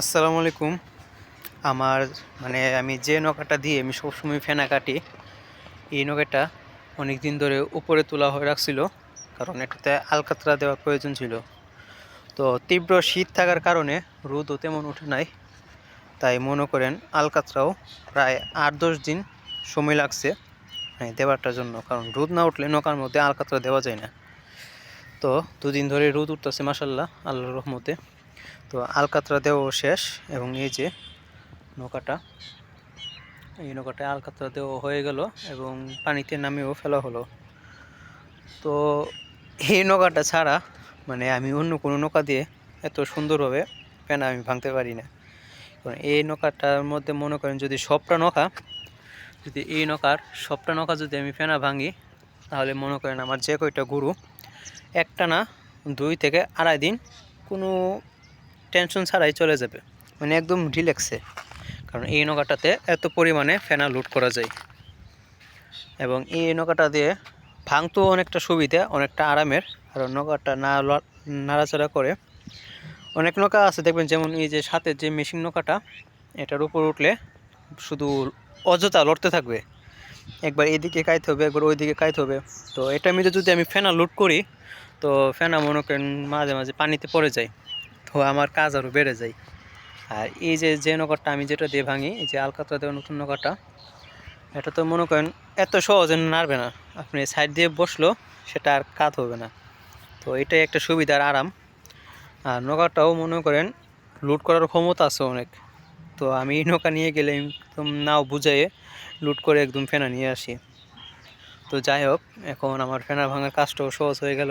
আসসালামু আলাইকুম। আমার মানে আমি যে নৌকাটা দিয়ে আমি সবসময় ফেনা কাটি, এই নৌকাটা অনেক দিন ধরে উপরে তোলা হয়ে রাখছিল, কারণ এটাতে আলকাতরা দেওয়ার প্রয়োজন ছিল। তো তীব্র শীত থাকার কারণে রোদও তেমন ওঠে নাই, তাই মনে করেন আলকাতরাও প্রায় আট দশ দিন সময় লাগছে মানে দেওয়ারটার জন্য, কারণ রোদ না উঠলে নৌকার মধ্যে আলকাতরা দেওয়া যায় না। তো দুদিন ধরে রোদ উঠতেছে মাসাল্লাহ আল্লাহর রহমতে। তো আলকাতরা দেওয়া শেষ এবং এই যে নৌকাটা, এই নৌকাটা আলকাতরা দেওয়া হয়ে গেল এবং পানিতে নামিয়েও ফেলা হলো। তো এই নৌকাটা ছাড়া মানে আমি অন্য কোনো নৌকা দিয়ে এত সুন্দরভাবে পেনা আমি ভাঙতে পারি না। কারণ এই নৌকাটার মধ্যে মনে করেন যদি সবটা নৌকা, যদি এই নৌকার সবটা নৌকা যদি আমি ফেনা ভাঙি, তাহলে মনে করেন আমার যে কয়টা গরু, একটা না দুই থেকে আড়াই দিন কোনো টেনশন ছাড়াই চলে যাবে। মানে একদম রিল্যাক্সে কারণ এই নৌকাটাতে এত পরিমাণে ফেনা লুট করা যায়। এবং এই নৌকাটা দিয়ে ভাঙতেও অনেকটা সুবিধা, অনেকটা আরামের। কারণ নৌকাটা না নাড়াচাড়া করে অনেক নৌকা আছে। দেখবেন যেমন এই যে সাথে যে মেশিন নৌকাটা, এটার উপর উঠলে শুধু অযথা লড়তে থাকবে। একবার এদিকে কাইতে হবে, একবার ওইদিকে কাইতে হবে। তো এটা মিলে যদি আমি ফেনা লুট করি, তো ফেনা মনে করেন মাঝে মাঝে পানিতে পড়ে যায়। তো আমার কাজ আরও বেড়ে যায়। আর এই যে যে নৌকাটা আমি যেটা দিয়ে ভাঙি, এই যে আলকাতরা দেওয়া নতুন নৌকাটা এটা তো মনে করেন এত সহজে নাড়বে না। আপনি সাইড দিয়ে বসল, সেটা আর কাত হবে না। তো এটাই একটা সুবিধার আরাম। আর নৌকাটাও মনে করেন লুট করার ক্ষমতা আছে অনেক। তো আমি এই নৌকা নিয়ে গেলে একদম নাও বুঝাইয়ে লুট করে একদম ফেনা নিয়ে আসি। তো যাই হোক, এখন আমার ফেনা ভাঙার কাজটাও সহজ হয়ে গেল।